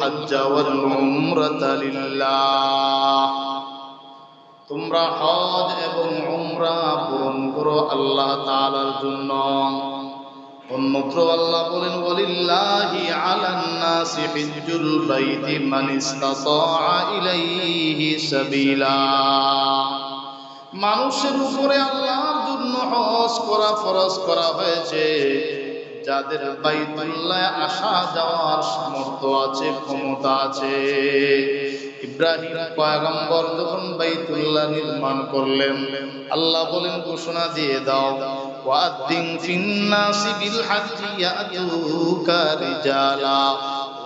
হজ্জ ওয়াল উমরাতা লিল্লাহ তোমরা হজ এবং উমরা পূরণ করো আল্লাহ তাআলার জন্য। অন্যত্র আল্লাহ বলেন, ওয়ালিল্লাহি আলান নাসি হিজ্জুল বাইতি মান ইসতাতা ইলাইহি সাবিলা মানুষের উপরে আল্লাহর জন্য হজ করা ফরজ করা হয়েছে। যাদের বাইতুল্লাহ আসা যাওয়ার সামর্থ্য আছে ক্ষমতা আছে ইব্রাহিম পয়গম্বর যখন বাইতুল্লাহ নির্মাণ করলেন আল্লাহ বলেন ঘোষণা দিয়ে দাও ওয়াদ্দিন ফিন্নাসি বিল হাজ্জি ইয়াতুকা রিজালা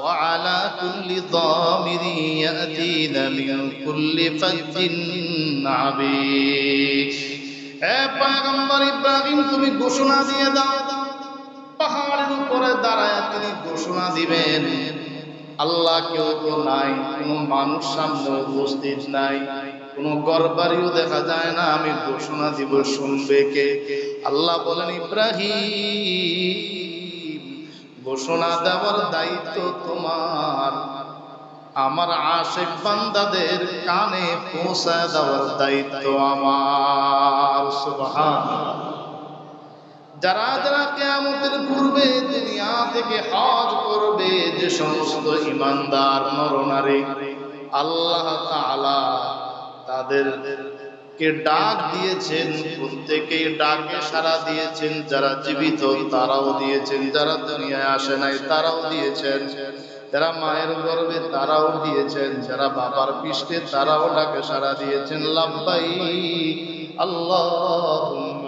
وعلى كل ضامر يأتين من كل فج عميق এ পয়গম্বর ইব্রাহিম তুমি ঘোষণা দিয়ে দাও পাহাড়ের উপরে দাঁড়ায় তিনি ঘোষণা দিবেন, আল্লাহ কেউ তো নাই, কোনো মানুষ সামনে উপস্থিত নাই, কোনো গরবারিও দেখা যায় না, আমি ঘোষণা দিব, শুনবে কে? আল্লাহ বলেন, ইব্রাহিম, ঘোষণা দেওয়ার দায়িত্ব তোমার। আমার আশেক বান্দাদের কানে পৌঁছায় দেওয়ার দায়িত্ব আমার। সুবহান যারা যারা কেয়ামতের পূর্বে দুনিয়া থেকে হজ করবে, যে সমস্ত ইমানদার নরনারী, আল্লাহ তাআলা তাদের কে ডাক দিয়েছেন, প্রত্যেকেই ডাকে সাড়া দিয়েছেন, যারা জীবিত তারাও দিয়েছেন, যারা দুনিয়ায় আসে নাই তারাও দিয়েছেন, যারা মায়ের গর্বে তারাও দিয়েছেন, যারা বাবার পৃষ্ঠে তারাও ডাকে সাড়া দিয়েছেন লাভবাই আল্লাহ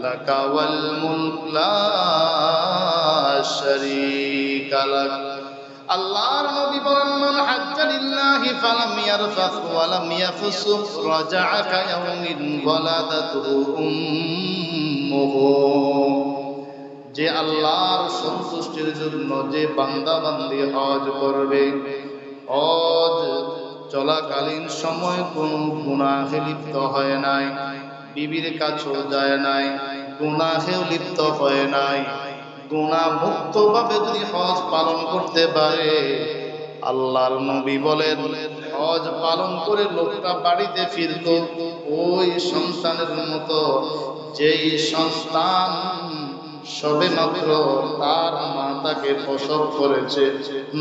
لك والملك لا شريك لك আল্লাহর নবী বলেন মান হাজ্জা লিল্লাহি ফালাম ইয়ারফাস ওয়া লাম ইয়াফসুক রাজা'a কায়াউমিন ওয়ালাদাতুহু উম্মুহু যে আল্লাহর সন্তুষ্টির জন্য যে বান্দা বান্দি হজ করবে হজ চলাকালীন সময় কোন গুনাহে লিপ্ত হয় নাই বিবির কাছেও যায় নাই, গুনাহেও লিপ্ত হয় নাই। গুণা মুক্ত ভাবে যদি হজ পালন করতে পারে, আল্লাহর নবী বলেন, হজ পালন করে লোকটা বাড়িতে ফিরত, ওই সন্তানের মতো। যেই সন্তান সবে মাত্র তার মা তাকে প্রসব করেছে,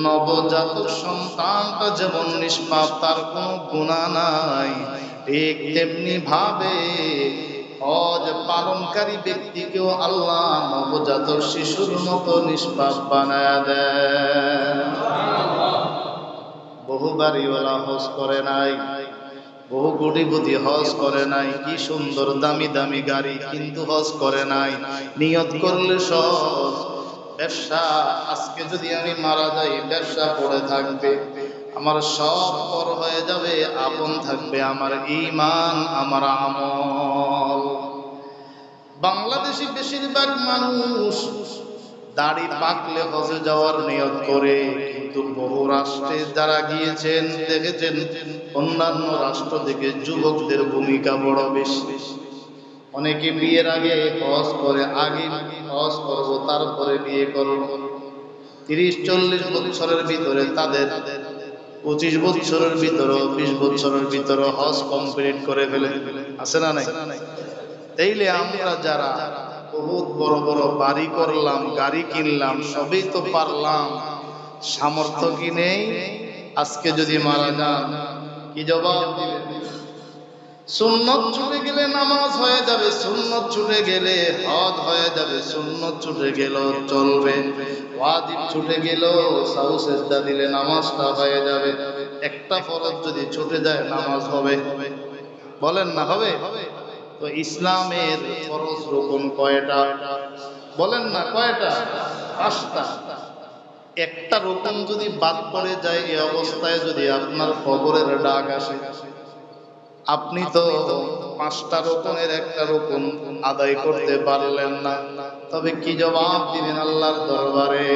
নবজাতক সন্তানটা যেমন নিষ্পাপ, তার কোনো গুণা নাই। ঠিক তেমনি ভাবে হজ পালনকারী ব্যক্তিকেও আল্লাহ নবজাতক শিশুর মতো নিষ্পাপ বানায় দেয় বহু বাড়িওয়ালা হজ করে নাই, বহু কোটিপতি হজ করে নাই, কি সুন্দর দামি দামি গাড়ি কিন্তু হজ করে নাই। নিয়ত করলে সহজ, ব্যবসা আজকে যদি আমি মারা যাই, ব্যবসা পড়ে থাকবে। আমার সব পর হয়ে যাবে, আপন থাকবে আমার ইমান আমার আমল। বাংলাদেশি বেশিরভাগ মানুষ দাড়ি পাকলে হজে যাওয়ার নিয়ত করে, কিন্তু বহু রাষ্ট্রে যারা গিয়েছেন, দেখেছেন, অন্যান্য রাষ্ট্র থেকে যুবকদের ভূমিকা বড় বেশি। অনেকে বিয়ের আগে হজ করে, আগে হজ করব, তারপরে বিয়ে করব। তিরিশ চল্লিশ বছরের ভিতরে তাদের পঁচিশ বছরের ভিতরে বিশ বছরের ভিতরে হজ কমপ্লিট করে ফেলে। আছে না নাই? তাইলে আমরা যারা বহুত বড় বড় বাড়ি করলাম, গাড়ি কিনলাম, সবই তো পারলাম। সামর্থ্য কি নেই? আজকে যদি মারা যান, কি জবাব দিবেন? সুন্নত ছুটে গেলে নামাজ হয়ে যাবে, সুন্নত ছুটে গেলে হজ হয়ে যাবে, সুন্নত ছুটে গেল চলবে। ওয়াজিব ছুটে গেল সাউ সেজদা দিলে নামাজটা হয়ে যাবে। একটা ফরজ যদি ছুটে যায়, নামাজ হবে। বলেন না, হবে? তো ইসলামের ফরজ রকম কয়টা? বলেন না, কয়টা? পাঁচটা। একটা রকম যদি বাদ পড়ে যায়, এই অবস্থায় যদি আপনার কবরের ডাক আসে আপনি তো পাঁচটা রকমের একটা রকম আদায় করতে পারলেন না। তবে কি জবাব দিবেন আল্লাহর দরবারে?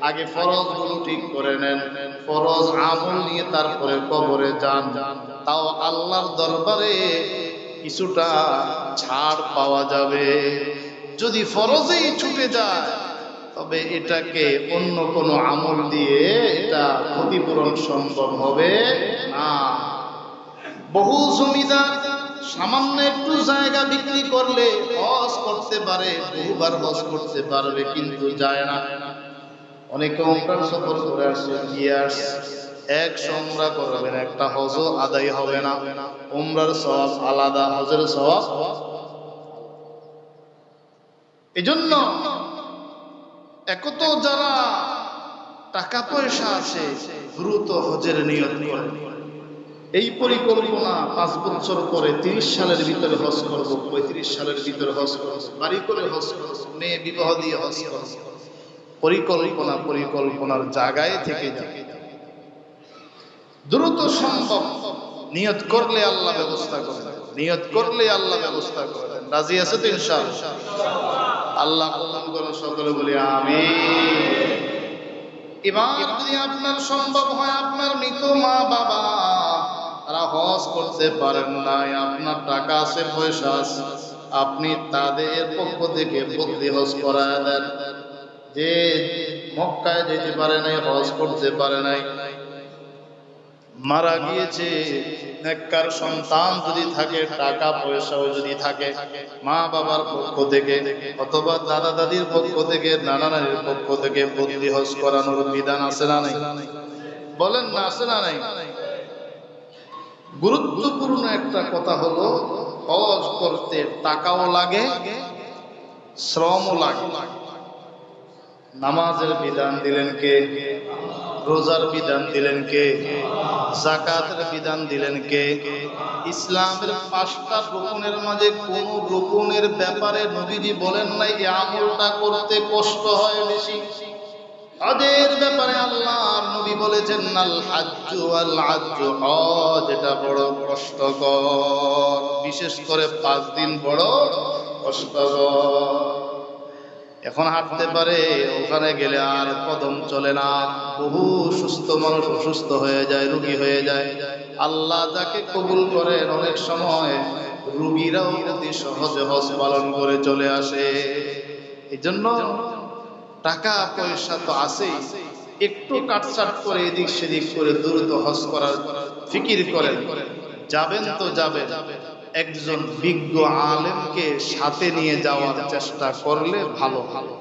আগে ফরজগুলো ঠিক করে নেন। ফরজ আমল নিয়ে তারপরে কবরে যান। তাও আল্লাহর দরবারে কিছুটা ছাড় পাওয়া যাবে। যদি ফরজেই ছুটে যায়, তবে এটাকে অন্য কোনো আমল দিয়ে এটা ক্ষতিপূরণ সম্ভব হবে না। বহু জমিদার সামান্য একটু জায়গা বিক্রি করলে হজ করতে পারে, বহুবার হজ করতে পারবে, কিন্তু যায় না। অনেকে ওমরার সফর করে আসছে গিয়ে এক সংগ্রহ করবেন, একটা হজও আদায় হবে না। ওমরার সওয়াব আলাদা, হজের সওয়াব এজন্য একত যারা টাকা পয়সা আছে, দ্রুত হজের নিয়ত করে। এই পরিকল্পনা পাঁচ বছর পরে তিরিশ সালের ভিতরে হজ করব, পঁয়ত্রিশ সালের ভিতরে হজ করব, বাড়ি করে হজ করব, মেয়ে বিবাহ দিয়ে হজ করব। পরিকল্পনা, পরিকল্পনার জায়গায় থেকে দ্রুত সম্ভব। নিয়ত করলে আল্লাহ ব্যবস্থা করে। নিয়ত করলে আল্লাহ ব্যবস্থা করে। রাজি আছে তো ইনশাআল্লাহ? আল্লাহ করুন, সকলে বলি আমি এবার যদি আপনার সম্ভব হয়, আপনার মৃত মা বাবা তারা হজ করতে পারেন নাই, আপনার টাকা আছে, পয়সা আছে, আপনি তাদের পক্ষ থেকে বদলি হজ করায় দেন। যে মক্কায় যেতে পারে নাই, হজ করতে পারে নাই, মারা গিয়েছে, নেককার সন্তান যদি থাকে, টাকা, পয়সাও যদি থাকে, মা বাবার পক্ষ থেকে অথবা দাদা দাদির পক্ষ থেকে, নানা নানির পক্ষ থেকে বদলি হজ করানোর বিধান আছে না নাই? বলেন না, আছে না নাই? গুরুত্বপূর্ণ একটা কথা হলো, হজ করতে টাকাও লাগে, শ্রমও লাগে। নামাজের বিধান দিলেন কে? রোজার বিধান দিলেন কে? জাকাতের বিধান দিলেন কে? ইসলামের পাঁচটা রুকুনের মাঝে কোন রুকুনের ব্যাপারে নবীজি বলেন নাই আমলটা করতে কষ্ট হয় বেশি। হজের ব্যাপারে আল্লাহ নবী বলেছেন হাজ্জু আল হাজ্জু হজ এটা বড় কষ্টকর। বিশেষ করে পাঁচ দিন বড় কষ্টকর। এখন হাঁটতে পারে, ওখানে গেলে আর কদম চলে না। বহু সুস্থ মানুষ অসুস্থ হয়ে যায়, রুগী হয়ে যায়। আল্লাহ যাকে কবুল করেন, অনেক সময় রুগীরাও অতি সহজে হজ পালন করে চলে আসে। এই জন্য টাকা পয়সা তো আছেই। একটু কাটছাট করে এদিক সেদিক করে দ্রুত হজ করার ফিকির করেন। যাবেন তো যাবেন। একজন বিজ্ঞ আলেমকে সাথে নিয়ে যাওয়ার চেষ্টা করলে ভালো। ভালো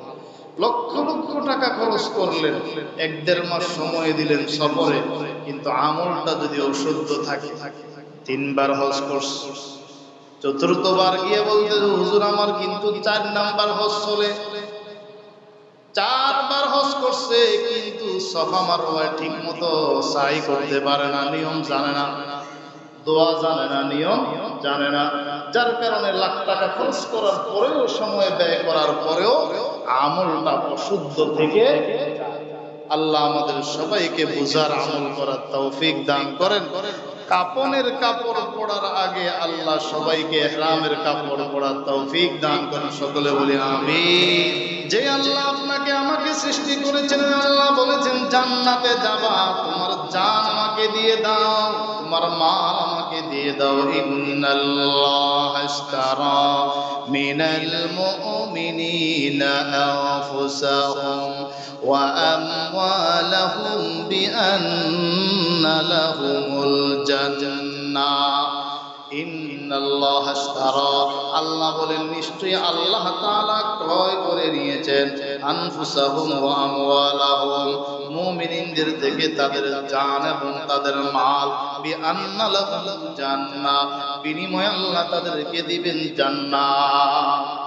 লক্ষ লক্ষ টাকা খরচ করলেন। এক দেড় মাস সময় দিলেন সফরে। কিন্তু আমলটা যদি অশুদ্ধ থাকে, তিনবার হজ করস চতুর্থবার গিয়ে বলতে হুজুর, আমার কিন্তু চার নাম্বার হজ চলে। চারবার হজ করছে, কিন্তু সফা মারোয়া ঠিক মতো সাই করতে পারে না, নিয়ম জানে না। দোয়া জানে না, নিয়ম জানে না। যার কারণে লাখ টাকা খরচ করার পরেও, সময় ব্যয় করার পরেও আমলটা অশুদ্ধ থেকে আল্লাহ আমাদের সবাইকে বুঝার আমল করার তৌফিক দান করেন। কাপনের কাপড় পরার আগে আল্লাহ সবাইকে এহরামের কাপড় পরার তৌফিক দান করেন, সকলে বলি আমি যে আল্লাহ আপনাকে আমাকে সৃষ্টি করেছেন, আল্লাহ বলেছেন, জান্নাতে যাবা জান আমাকে দিয়ে দাও, তোমার মাল আমাকে দিয়ে দাও। ইন্নাল্লাহ ইস্তারা মিনাল মুমিনিনা আনফুসাহুম ওয়া আমওয়ালাহুম বিআন্না লাহুমুল জান্নাহ। ইন্নাল্লাহ ইশতারা আল্লাহ বলেন, নিশ্চয়ই আল্লাহ তাআলা ক্রয় করে নিয়েছেন আনফুসাহুম ওয়া আমওয়ালাহুম। মুমিনিনদের থেকে তাদের জান এবং তাদের মাল। বিআন্না লাহুম জান্নাহ। বিনিময়ে আল্লাহ তাদেরকে দিবেন জান্নাত।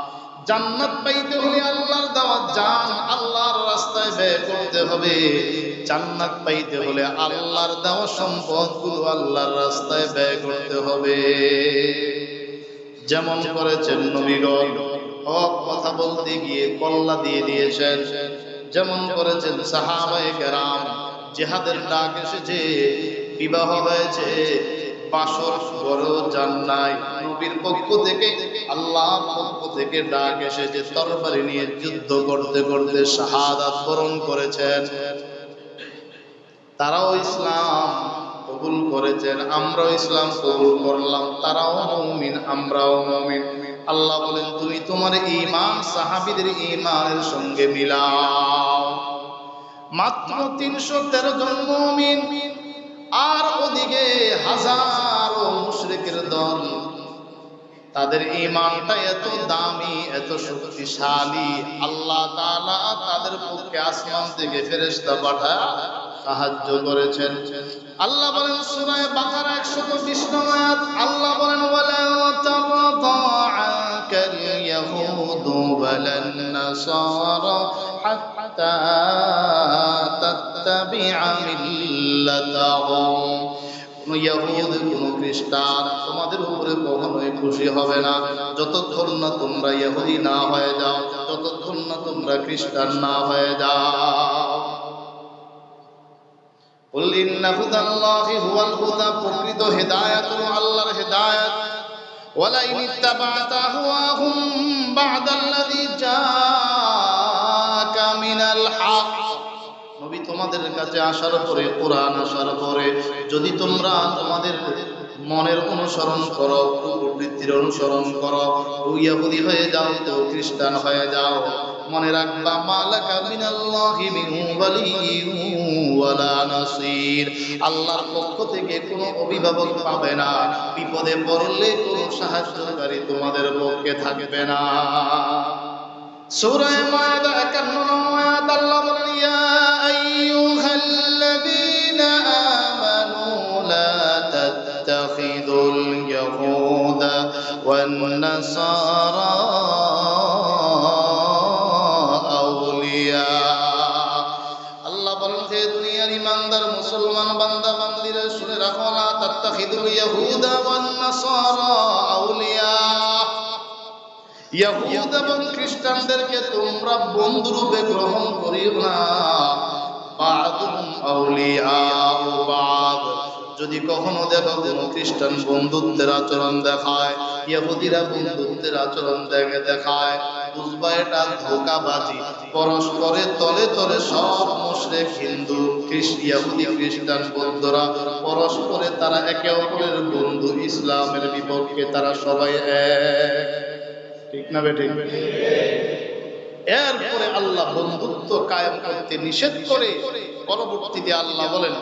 জান্নাত পাইতে হলে আল্লাহর দেওয়া জান আল্লাহর রাস্তায় ব্যয় করতে হবে। জান্নাত পাইতে হলে আল্লাহর দেওয়া সম্পদগুলো আল্লাহর রাস্তায় ব্যয় করতে হবে। যেমন করেছেন নবীগণ হক কথা বলতে গিয়ে কল্লা দিয়ে দিয়েছেন। যেমন করেছেন সাহাবায়ে কেরাম, জেহাদের ডাক এসেছে, বিবাহ হয়েছে। বাসর যান নাই। নবীর পক্ষ থেকে, আল্লাহ পক্ষ থেকে ডাক এসেছে, তরবারি নিয়ে যুদ্ধ করতে করতে শাহাদাত বরণ করেছেন। তারাও ইসলাম কবুল করেছেন, আমরাও ইসলাম কবুল করলাম, তারাও মুমিন, আমরাও মুমিন। আল্লাহ বলেন, তুমি তোমার ঈমান, সাহাবীদের ঈমানের সঙ্গে মিলাও। মাত্র তিনশো তেরো জন মুমিন আর ওদিকে হাজারো মুশরিকের দল, তাদের ইমানটা এত দামি, এত শক্তিশালী, আল্লাহ তাআলা তাদের পক্ষে আসমান থেকে ফেরেশতা পাঠায় সাহায্য করেছেন। আল্লাহ বলেন, সূরা বাকারা 120 নম্বর আয়াত, আল্লাহ বলেন, ওয়ালা তারদা হাত্তা মিল্লাতাহুম কোন ইয়াহুদ কোন খ্রিস্টান তোমাদের উপরে কখনোই খুশি হবে না যতক্ষণ না তোমরা ইহুদি না হয়ে যাও ততক্ষণ না তোমরা খ্রিস্টান না হয়ে যাও قل إن هدى الله هو الهدى প্রকৃত হেদায়েত হলো আল্লাহর হেদায়েত ولئن اتبعت أهواهم بعد الذي جاءك তোমাদের কাছে আসার পরে, কোরআন আসার পরে, যদি তোমরা তোমাদের মনের অনুসরণ করো প্রবৃত্তির অনুসরণ করো ইয়াহুদি হয়ে যাও, তো খ্রিস্টান হয়ে যাও, মনে রাখবা মালাকা মিনাল্লাহি মিন ওয়ালা নাসির। আল্লাহর পক্ষ থেকে কোনো অভিভাবক পাবে না, বিপদে পড়লে কোনো সাহায্যকারী তোমাদের পক্ষে থাকবে না। সূরা মায়দা 51 নম্বর আয়াত আল্লাহ বলেন, ইয়া আইয়ুহাল্লাযীনা আমানু লা তাত্তাখিদুল ইয়াহুদা ওয়ান নাসারা আউলিয়া। আল্লাহ বলেন, হে দুনিয়ার ইমানদার, মুসলমান বান্দা, বান্দিরা, শুনে রাখো না তাত্তাখিদুল ইয়াহুদা ওয়ান নাসারা আউলিয়া। ইয়াহুদ এবং খ্রিস্টানদেরকে তোমরা গ্রহণ করিও না। যদি কখনো দেখো কোনো খ্রিস্টান বন্ধুত্বের আচরণ দেখায় ইহুদিরা বন্ধুত্বের আচরণ দেখে দেখায় বুঝবা এটা ধোকাবাজি, পরস্পরের তলে তলে সব হিন্দু খ্রিস্ট ইহুদি খ্রিস্টান বৌদ্ধরা পরস্পরে তারা একে অপরের বন্ধু, ইসলামের বিপক্ষে তারা সবাই এক। ঠিক না বেঠে এরপরে আল্লাহ বন্ধুত্ব কায়ম করতে নিষেধ করে পরবর্তীতে আল্লাহ বলেন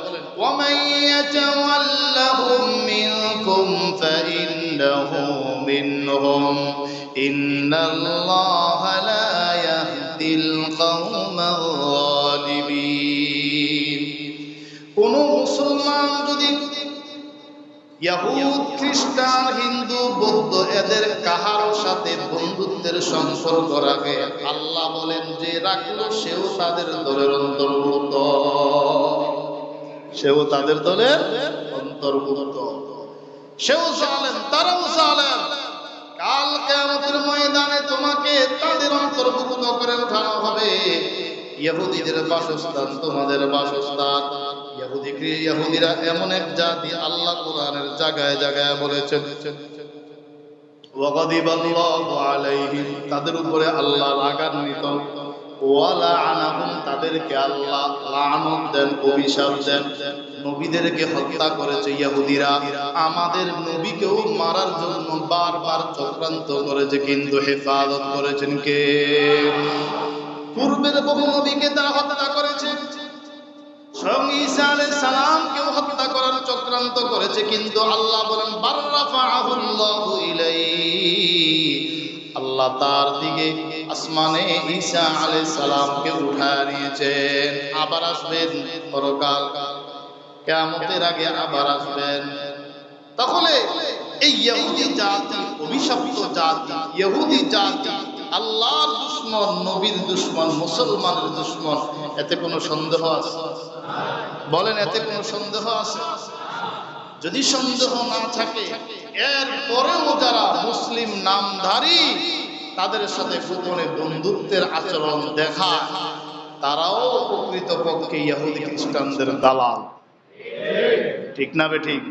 কোন মুসলমান যদি ইয়াহুদ, খ্রিস্টান, হিন্দু, বৌদ্ধ, এদের কাহার সাথে বন্ধুত্বের সম্পর্ক রাখে। আল্লাহ বলেন, যে রাখল সেও তাদের দলের অন্তর্ভুক্ত। সেও তাদের দলের অন্তর্ভুক্ত। সেও জালেন তারাও জালেন কাল কেয়ামতের ময়দানে তোমাকে তাদের অন্তর্ভুক্ত করে উঠানো হবে। ইহুদিদের বাসস্থান তোমাদের বাসস্থান। এমন এক জাতি আল্লাহ কোরআনের জায়গায় জায়গায় বলেছেন? তাদের উপরে আল্লাহ রাগান্বিত। তাদেরকে আল্লাহ দেন, অভিশাপ দেন। নবীদেরকে হত্যা করেছে ইহুদিরা। আমাদের নবীকেও মারার জন্য বারবার চক্রান্ত করেছে, কিন্তু হেফাজত করেছেন কে? পূর্বের বহু নবীকে তারা হত্যা করেছে। স্বয়ং ঈসা আলাইহিস সালামকেও হত্যা করার চক্রান্ত করেছে, কিন্তু আল্লাহ বলেন আল্লাহ তার দিকে আসমানে ঈসা আলাইহিস সালামকে উঠায় নিয়েছেন। আবার আসবেন পরকাল, কিয়ামতের আগে আবার আসবেন। তাহলে এই ইহুদি জাতি, অভিশপ্ত জাতি, ইহুদি জাতি আল্লাহর দুশ্মন, নবীর দুশ্মন, মুসলমানের দুশ্মন, এতে কোনো সন্দেহ আছে? বলেন, এতে কোনো সন্দেহ আছে? যদি সন্দেহ না থাকে এর পরেও যারা মুসলিম নামধারী, তাদের সাথে গোপনে বন্ধুত্বের আচরণ দেখা, তারাও প্রকৃত পক্ষে ইহুদি খ্রিস্টানদের দালাল। ঠিক না বে ঠিক?